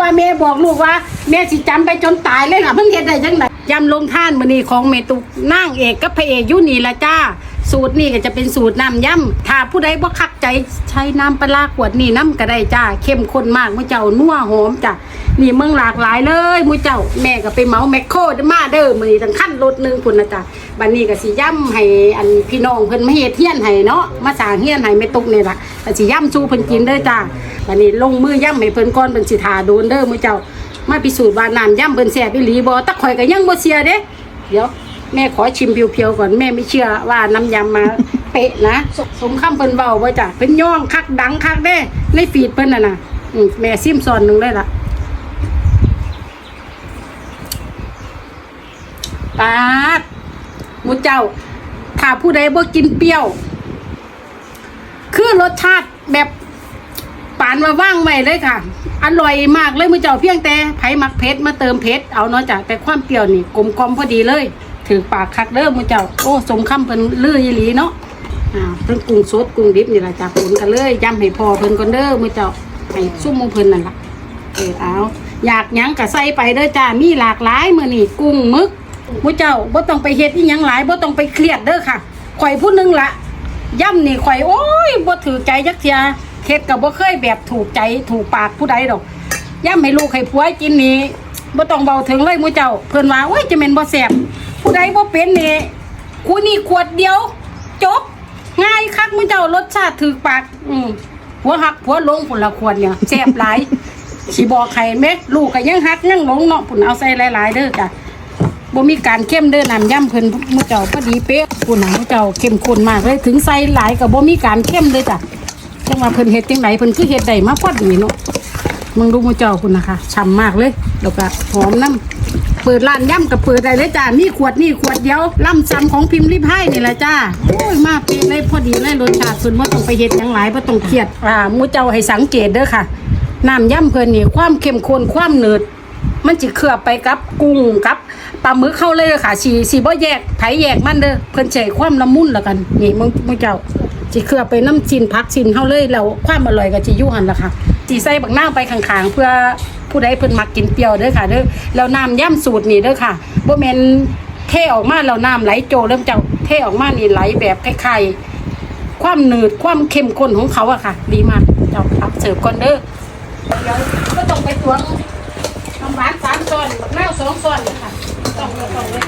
ว่าแม่บอกลูกว่า แม่สิจำไปจนตายเลยค่ะเพิ่งเฮ็ดได้จังไดยำลงท่านมื้อนี้ของเมตุกนางเอกกับพระเอกอยู่นี่ละจ้า สูตรนี่ก็จะเป็นสูตรน้ำย่ำถ้าผู้ใดบ่คักใจใช้น้ำปลาขวดนี่น้ำก็ได้จ้าเข้มข้นมากมือเจ้านัวหอมจ้ะนี่เมืองหลากหลายเลยมือเจ้าแม่ก็ไปเหมาแมคโครมาเด้อมื้อนี้ทั้งคันรถหนึงพุ่นะจ้ะบัดนี้ก็สิย่ำให้อันพี่น้องเพิ่นมาเฮ็ดเฮียนให้เนาะมาสร้างเฮียนให้แม่ตุกนี่ล่ะก็สิย่ำสู่เพิ่นกินเด้อจ้าบัดนี้ลงมือย่ำให้เพิ่นก่อนเพิ่นสิทาโดนเด้อมื้อเจ้ามาพิสูจน์ว่าน้ำย่ำเพิ่นแซ่บอีหลีบ่ตะข่อยก็ยังบ่เชื่อเด้เดี๋ยว แม่ขอชิมเพียวๆก่อนแม่ไม่เชื่อว่าน้ำยำมา เป๊ะนะสสมคำเพิ่นเบาไว้จ้ะเป็นย่องคักดังคักเด้ในฟีดเพิ่นน่ะนะอืมแม่ซิมซอนหนึ่งได้ละปาดหมูเจ้า ถ้าผู้ใดบ่กินเปรี้ยว คือรสชาติแบบปานมาว่างไว้เลยค่ะ อร่อยมากเลยมือเจ้าเพียงแต่ไผ่มักเผ็ดมาเติมเผ็ดเอาเนาะจ้ะแต่ความเปรี้ยวนี่กลมกลมพอดีเลย ถือปากคักเด้อมือเจ้าโอ้สมคำเพิ่นลืออีหลีเนาะอ่าเพิ่นกุ้งสดกุ้งดิบนี่ล่ะจ้ะปนกันเลยย้ำให้พอเพิ่นก่อนเด้อมือเจ้าให้ซุ่มมูเพิ่นนั่นล่ะเออเอาอยากหยังก็ใส่ไปเด้อจ้ามีหลากหลายมื้อนี้กุ้งมึกมือเจ้าบ่ต้องไปเฮ็ดอีหยังหลายบ่ต้องไปเครียดเด้อค่ะข่อยผู้หนึงละย่ำนี่ข่อยโอ้ยบ่ถือใจจักเทียเฮ็ดก็บ่เคยแบบถูกใจถูกปากผู้ใดดอกย่ำให้ลูกให้ผัวกินนี่บ่ต้องเบาถึงเลยมู่เจ้าเพิ่นว่าโอ้ยจะแม่นบ่แซ่บ ผู้ใดบ่เป็นเนี่กูนี่ขวดเดียว จบ ง่ายคักมู่เจ้ารสชาติถูกปาก อืมผัวหักผัวลงพุ่นละขวดเนี่ยแซ่บหลายสิบอกใครแม่ลูกก็ยังหักยังหลงเนาะพุ่นเอาใส่หลาย ๆ เด้อจ้ะบ่มีการเข้มเด้อน้ำย่ำเพิ่นมือเจ้าพอดีเป๊ะคุณน่ะมื้อเจ้าเข้มข้นมากเลยถึงใส่หลายก็บ่มีการเข้มเลยจ้ะจังว่าเพิ่นเฮ็ดจังไดเพิ่นคือเฮ็ดได้มาพอดีเนาะมึงดูมือเจ้าคุณนะคะฉ่ำมากเลยแล้วก็หอมน้ำ เปิดร้านย่ำก็เปิดได้เลยจ้านี่ขวดนี่ขวดเดียวล่ำซ้ำของพิมพ์ริพายนี่แหละจ้าโอ้ยมาเป๊ะเลยพอดีเลยรสชาติสุดบ่ต้องไปเฮ็ดหยังหลายบ่ต้องเครียดอ่ามื้อเจ้าให้สังเกตเด้อค่ะน้ำย่ำเพิ่นนี่ความเข้มข้นความเนืดมันจะเคลือบไปกับกุ้งกับปลาหมึกเข้าเลยเด้อค่ะสีสีบ่แยกไผแยกมันเด้อเพิ่นใช้ความละมุนล้วกัน นี่มึงมึงเจ้าสิเคลือบไปน้ำชินผักชินเข้าเลยแล้วความอร่อยก็สิยู่หันละค่ะสิใส่บักหน้าไปข้างๆ เพื่อ ผู้ใดเพิ่นมักกินเปรี้ยวเด้อค่ะเด้อแล้วน้ำย่ำสูตรนี่เด้อค่ะบ่แม่นเทออกมาแล้วน้ำไหลโจเริ่มจะเทออกมานี่ไหลแบบคล้ายๆความหนืดความเข้มข้นของเขาอะค่ะ ดีมากเจ้าครับเสิร์ฟก่อนเด้อเดี๋ยวก็ต้องไปตวงน้ำหวานสามซ้อนบักนาวสองซ้อนเลยค่ะต้องเลยต้องเลย